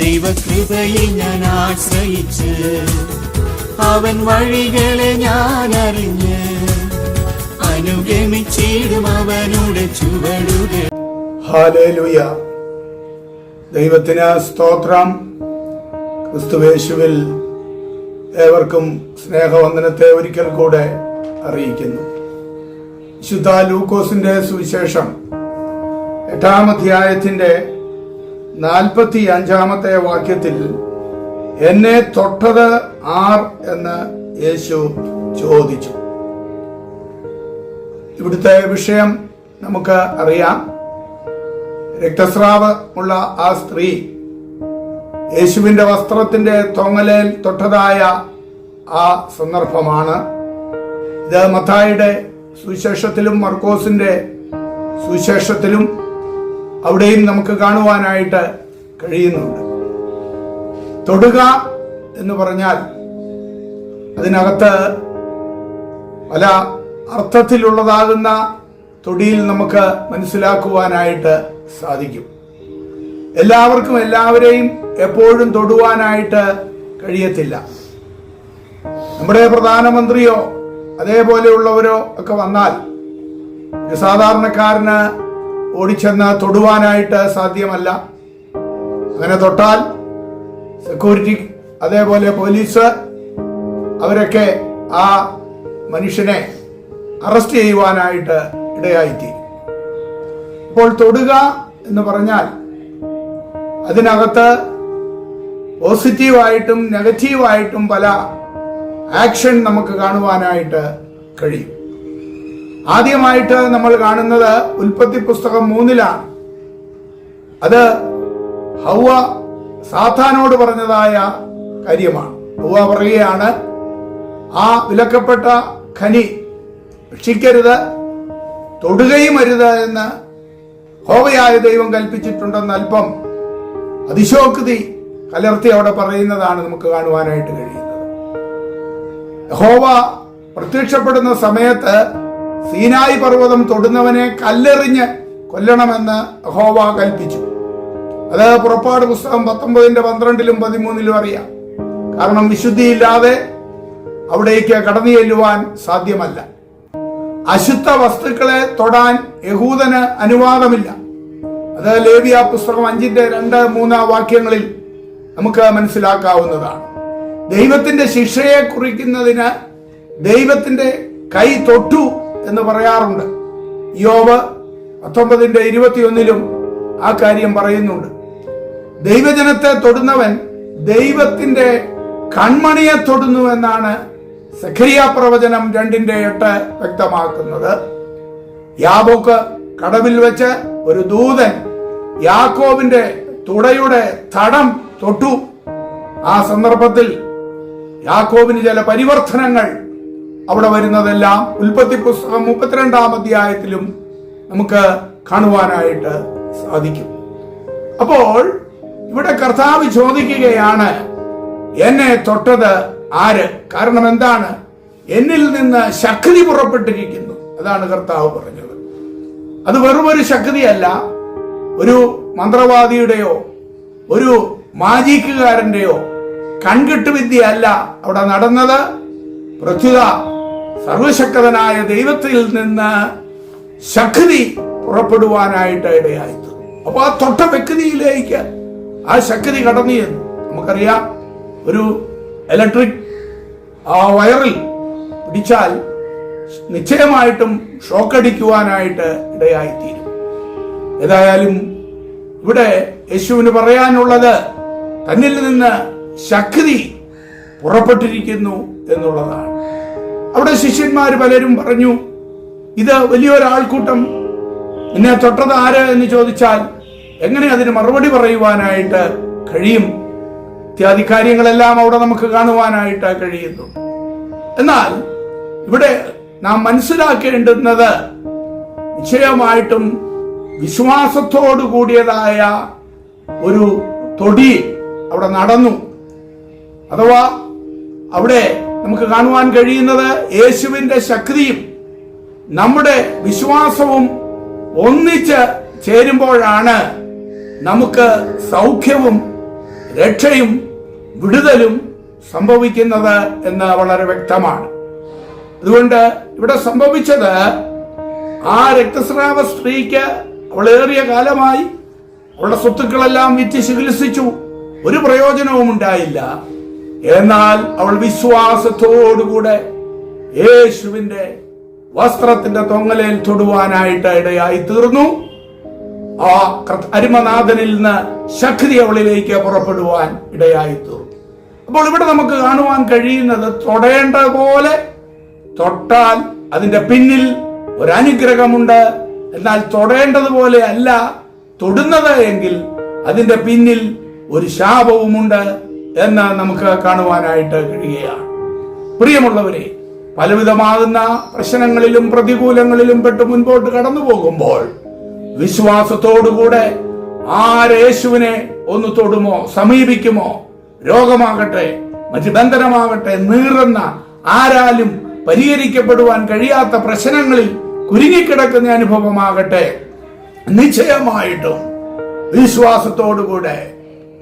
ദൈവകൃപയിൽ ഞാൻ ആശ്രയിച്ച് അവൻ വഴികളെ ഞാൻ അറിഞ്ഞ് അനുഗമിച്ചിടും അവനുടെ ചുവടുകൾ. ഹാലേലുയ ദൈവത്തിന് സ്തോത്രം. ക്രിസ്തുവേശുവിൽ ഏവർക്കും സ്നേഹവന്ദനത്തെ ഒരിക്കൽ കൂടെ അറിയിക്കുന്നു. വിശുദ്ധ ലൂക്കോസിന്റെ സുവിശേഷം എട്ടാം അധ്യായത്തിന്റെ നാൽപ്പത്തി അഞ്ചാമത്തെ വാക്യത്തിൽ എന്നെ തൊട്ടത് ആർ എന്ന് യേശു ചോദിച്ചു. ഇവിടുത്തെ വിഷയം നമുക്ക് അറിയാം. രക്തസ്രാവ ഉള്ള ആ സ്ത്രീ യേശുവിന്റെ വസ്ത്രത്തിന്റെ തൊങ്ങലേൽ തൊട്ടതായ ആ സന്ദർഭമാണ്. ഇത് മത്തായിയുടെ സുവിശേഷത്തിലും മർക്കോസിന്റെ സുവിശേഷത്തിലും അവിടെയും നമുക്ക് കാണുവാനായിട്ട് കഴിയുന്നുണ്ട്. തൊടുക എന്ന് പറഞ്ഞാൽ അതിനകത്ത് പല അർത്ഥത്തിലുള്ളതാകുന്ന തൊടിയിൽ നമുക്ക് മനസ്സിലാക്കുവാനായിട്ട് സാധിക്കും. എല്ലാവർക്കും എല്ലാവരെയും എപ്പോഴും തൊടുവാനായിട്ട് കഴിയത്തില്ല. നമ്മുടെ പ്രധാനമന്ത്രിയോ അതേപോലെയുള്ളവരോ ഒക്കെ വന്നാൽ സാധാരണക്കാരന് ഓടിച്ചെന്ന് തൊടുവാനായിട്ട് സാധ്യമല്ല. അങ്ങനെ തൊട്ടാൽ സെക്യൂരിറ്റി അതേപോലെ പോലീസ് അവരൊക്കെ ആ മനുഷ്യനെ അറസ്റ്റ് ചെയ്യുവാനായിട്ട് ഇടയായിത്തീരും. അപ്പോൾ തൊടുക എന്ന് പറഞ്ഞാൽ അതിനകത്ത് പോസിറ്റീവായിട്ടും നെഗറ്റീവായിട്ടും പല ആക്ഷൻ നമുക്ക് കാണുവാനായിട്ട് കഴിയും. ആദ്യമായിട്ട് നമ്മൾ കാണുന്നത് ഉൽപ്പത്തി പുസ്തകം മൂന്നിലാണ്. അത് ഹൗവ സാത്താനോട് പറഞ്ഞതായ കാര്യമാണ്. ഹൗവ പറയുകയാണ് ആ വിലക്കപ്പെട്ട ഖനി ഭക്ഷിക്കരുത് തൊടുകയും അരുത് എന്ന് ഹോവയായ ദൈവം കൽപ്പിച്ചിട്ടുണ്ടെന്ന് അല്പം അതിശോക്തി കലർത്തി അവിടെ പറയുന്നതാണ് നമുക്ക് കാണുവാനായിട്ട് കഴിയുന്നത്. ഹോവ പ്രത്യക്ഷപ്പെടുന്ന സമയത്ത് സീനായി പർവതം തൊടുന്നവനെ കല്ലെറിഞ്ഞ് കൊല്ലണമെന്ന് ഹോവ കൽപ്പിച്ചു. അത് പുറപ്പാട് പുസ്തകം പത്തൊമ്പതിന്റെ പന്ത്രണ്ടിലും പതിമൂന്നിലും അറിയാം. കാരണം വിശുദ്ധിയില്ലാതെ അവിടേക്ക് കടന്നു ചെല്ലുവാൻ സാധ്യമല്ല. അശുദ്ധ വസ്തുക്കളെ തൊടാൻ യഹൂദന് അനുവാദമില്ല. അത് ലേവിയ പുസ്തകം അഞ്ചിന്റെ രണ്ട് മൂന്ന് വാക്യങ്ങളിൽ നമുക്ക് മനസ്സിലാക്കാവുന്നതാണ്. ദൈവത്തിന്റെ ശിക്ഷയെ കുറിക്കുന്നതിന് ദൈവത്തിന്റെ കൈ തൊട്ടു എന്ന് പറയാറുണ്ട്. യോബ് പത്തൊമ്പതിന്റെ ഇരുപത്തിയൊന്നിലും ആ കാര്യം പറയുന്നുണ്ട്. ദൈവജനത്തെ തൊടുന്നവൻ ദൈവത്തിന്റെ കൺമണിയെ തൊടുന്നു എന്നാണ് സഖരിയ പ്രവചനം രണ്ടിന്റെ എട്ട് വ്യക്തമാക്കുന്നത്. യാബോക്ക് കടവിൽ വെച്ച് ഒരു ദൂതൻ യാക്കോബിന്റെ തുടയുടെ തടം തൊട്ടു. ആ സന്ദർഭത്തിൽ യാക്കോബിന് ചില പരിവർത്തനങ്ങൾ അവിടെ വരുന്നതെല്ലാം ഉൽപ്പത്തി പുസ്തകം മുപ്പത്തിരണ്ടാം അധ്യായത്തിലും നമുക്ക് കാണുവാനായിട്ട് സാധിക്കും. അപ്പോൾ ഇവിടെ കർത്താവ് ചോദിക്കുകയാണ് എന്നെ തൊട്ടത് ആര്? കാരണം എന്താണ്? എന്നിൽ നിന്ന് ശക്തി പുറപ്പെട്ടിരിക്കുന്നു. അതാണ് കർത്താവ് പറഞ്ഞത്. അത് വെറും ഒരു ശക്തിയല്ല ഒരു മന്ത്രവാദിയുടെയോ ഒരു മാജിക്കുകാരന്റെയോ കൺകെട്ട് വിദ്യയല്ല അവിടെ നടന്നത്. പ്രത്യുത സർവശക്തനായ ദൈവത്തിൽ നിന്ന് ശക്തി പുറപ്പെടുവാനായിട്ട് ഇടയായി അപ്പോൾ ആ തൊട്ട വ്യക്തിയിലേക്ക് ആ ശക്തി കടന്നു ചെന്നു. നമുക്കറിയാം ഒരു ഇലക്ട്രിക് ആ വയറിൽ പിടിച്ചാൽ നിശ്ചയമായിട്ടും ഷോക്ക് അടിക്കുവാനായിട്ട് ഇടയായിത്തീരും. ഏതായാലും ഇവിടെ യേശുവിന് പറയാനുള്ളത് തന്നിൽ നിന്ന് ശക്തി പുറപ്പെട്ടിരിക്കുന്നു എന്നുള്ളതാണ്. അവിടെ ശിഷ്യന്മാർ പലരും പറഞ്ഞു ഇത് വലിയൊരാൾക്കൂട്ടം. നിന്നെ തൊട്ടത് ആര്? എന്ന് ചോദിച്ചാൽ എങ്ങനെ അതിന് മറുപടി പറയുവാനായിട്ട് കഴിയും? ഇത്യാദി കാര്യങ്ങളെല്ലാം അവിടെ നമുക്ക് കാണുവാനായിട്ട് കഴിയുന്നു. എന്നാൽ ഇവിടെ നാം മനസ്സിലാക്കേണ്ടുന്നത് നിശ്ചയമായിട്ടും വിശ്വാസത്തോടു കൂടിയതായ ഒരു തൊടി അവിടെ നടന്നു. അഥവാ അവിടെ നമുക്ക് കാണുവാൻ കഴിയുന്നത് യേശുവിന്റെ ശക്തിയും നമ്മുടെ വിശ്വാസവും ഒന്നിച്ച് ചേരുമ്പോഴാണ് നമുക്ക് സൗഖ്യവും രക്ഷയും വിടുതലും സംഭവിക്കുന്നത് എന്ന് വളരെ വ്യക്തമാണ്. അതുകൊണ്ട് ഇവിടെ സംഭവിച്ചത് ആ രക്തസ്രാവ സ്ത്രീക്ക് അവളേറിയ കാലമായി അവളുടെ സ്വത്തുക്കളെല്ലാം വിറ്റ് ചികിത്സിച്ചു. ഒരു പ്രയോജനവും ഉണ്ടായില്ല എന്നാൽ അവൾ വിശ്വാസത്തോടുകൂടെ യേശുവിന്റെ വസ്ത്രത്തിന്റെ തൊങ്ങലേൽ തൊടുവാനായിട്ട് ഇടയായി തീർന്നു. ആ അരിമനാഥനിൽ നിന്ന് ശക്തി അവളിലേക്ക് പുറപ്പെടുവാൻ ഇടയായി തീർന്നു. അപ്പോൾ ഇവിടെ നമുക്ക് കാണുവാൻ കഴിയുന്നത് തൊടേണ്ട പോലെ തൊട്ടാൽ അതിന്റെ പിന്നിൽ ഒരു അനുഗ്രഹമുണ്ട് എന്നാൽ തൊടേണ്ടതുപോലെ അല്ല തൊടുന്നത് എങ്കിൽ അതിന്റെ പിന്നിൽ ഒരു ശാപവുമുണ്ട്. എന്ന് നമുക്ക് കാണുവാനായിട്ട് കഴിയുകയാണ്. പ്രിയമുള്ളവരെ പലവിധമാകുന്ന പ്രശ്നങ്ങളിലും പ്രതികൂലങ്ങളിലും പെട്ട് മുൻപോട്ട് കടന്നു പോകുമ്പോൾ വിശ്വാസത്തോടുകൂടെ ആരേശുവിനെ ഒന്ന് തൊടുമോ സമീപിക്കുമോ രോഗമാകട്ടെ മറ്റ് ബന്ധനമാകട്ടെ നീറുന്ന ആരാലും പരിഹരിക്കപ്പെടുവാൻ കഴിയാത്ത പ്രശ്നങ്ങളിൽ കുരുങ്ങിക്കിടക്കുന്ന അനുഭവമാകട്ടെ നിശ്ചയമായിട്ടും വിശ്വാസത്തോടുകൂടെ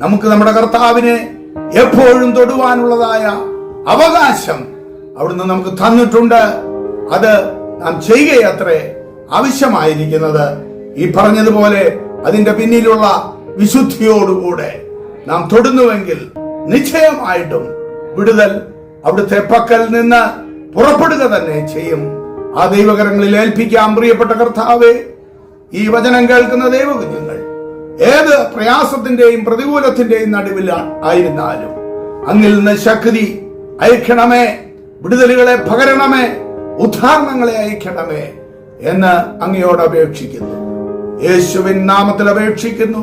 നമുക്ക് നമ്മുടെ കർത്താവിനെ എപ്പോഴും തൊടുവാനുള്ളതായ അവകാശം അവിടുന്ന് നമുക്ക് തന്നിട്ടുണ്ട്. അത് നാം ചെയ്യുകയത്രേ ആവശ്യമായിരിക്കുന്നത്. ഈ പറഞ്ഞതുപോലെ അതിന്റെ പിന്നിലുള്ള വിശുദ്ധിയോടുകൂടെ നാം തൊടുന്നുവെങ്കിൽ നിശ്ചയമായിട്ടും വിടുതൽ അവിടുത്തെ പക്കൽ നിന്ന് പുറപ്പെടുക തന്നെ ചെയ്യും. ആ ദൈവകരങ്ങളിൽ ഏൽപ്പിക്കാം പ്രിയപ്പെട്ട കർത്താവേ. ഈ വചനം കേൾക്കുന്ന ദൈവകുഞ്ഞുങ്ങൾ ഏത് പ്രയാസത്തിന്റെയും പ്രതികൂലത്തിന്റെയും നടുവിൽ ആയിരുന്നാലും അങ്ങിൽ നിന്ന് ശക്തി അയക്കണമേ വിടുതലുകളെ പകരണമേ ഉദ്ധാരണങ്ങളെ അയക്കണമേ എന്ന് അങ്ങയോട് അപേക്ഷിക്കുന്നു. യേശുവിൻ നാമത്തിൽ അപേക്ഷിക്കുന്നു.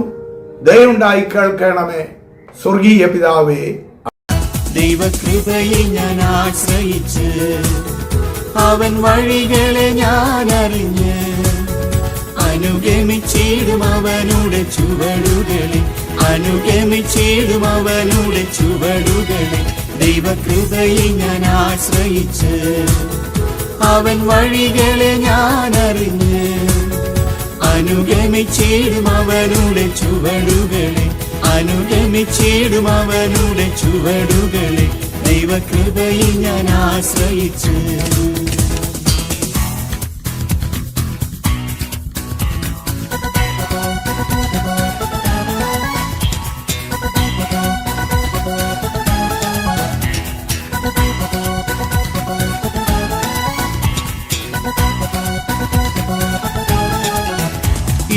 ദയുണ്ടായി കേൾക്കണമേ. സ്വർഗീയ പിതാവേ ദൈവകൃപയിൽ ഞാൻ ആശ്രയിച്ച് അവൻ വഴികളെ ഞാൻ അറിഞ്ഞ് അനുഗമിച്ചിടും അവനുടെ ചുവടുകളിൽ. അനുഗമിച്ചിടും അവനുടെ ചുവടുകളിൽ ദൈവകൃപയിൽ ഞാൻ ആശ്രയിച്ച് അവൻ വഴികളെ ഞാൻ അറിഞ്ഞ് അനുഗമിച്ചിടും അവനുടെ ചുവടുകളെ അനുഗമിച്ചിടും അവനുടെ ചുവടുകളെ ദൈവകൃപയിൽ ഞാൻ ആശ്രയിച്ചു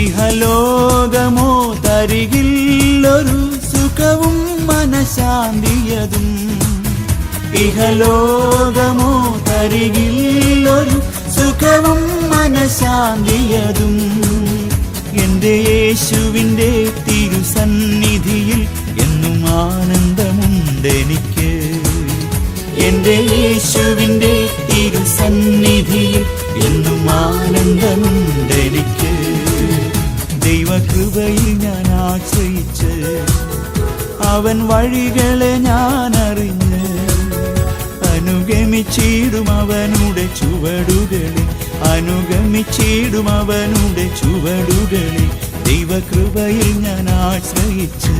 ഇഹലോകമോ തരികില്ലൊരു സുഖവും മനശാന്തിയതും. ഇഹലോകമോ തരികില്ലൊരു സുഖവും മനശാന്തിയതും. എന്റെ യേശുവിന്റെ തിരുസന്നിധിയിൽ എന്നും ആനന്ദമുണ്ട് ആനന്ദമുണ്ടെനിക്ക്. എന്റെ യേശുവിന്റെ തിരുസന്നിധിയിൽ എന്നും ആനന്ദമുണ്ട് ആനന്ദമുണ്ടെനിക്ക്. ദൈവകൃപയിൽ ഞാൻ ആശ്രയിച്ച് അവൻ വഴികളെ ഞാൻ അറിഞ്ഞ് അനുഗമിച്ചിടും അവനുടെ ചുവടുകളിൽ അനുഗമിച്ചിടും അവനുടെ ചുവടുകളിൽ ദൈവകൃപയിൽ ഞാൻ ആശ്രയിച്ച്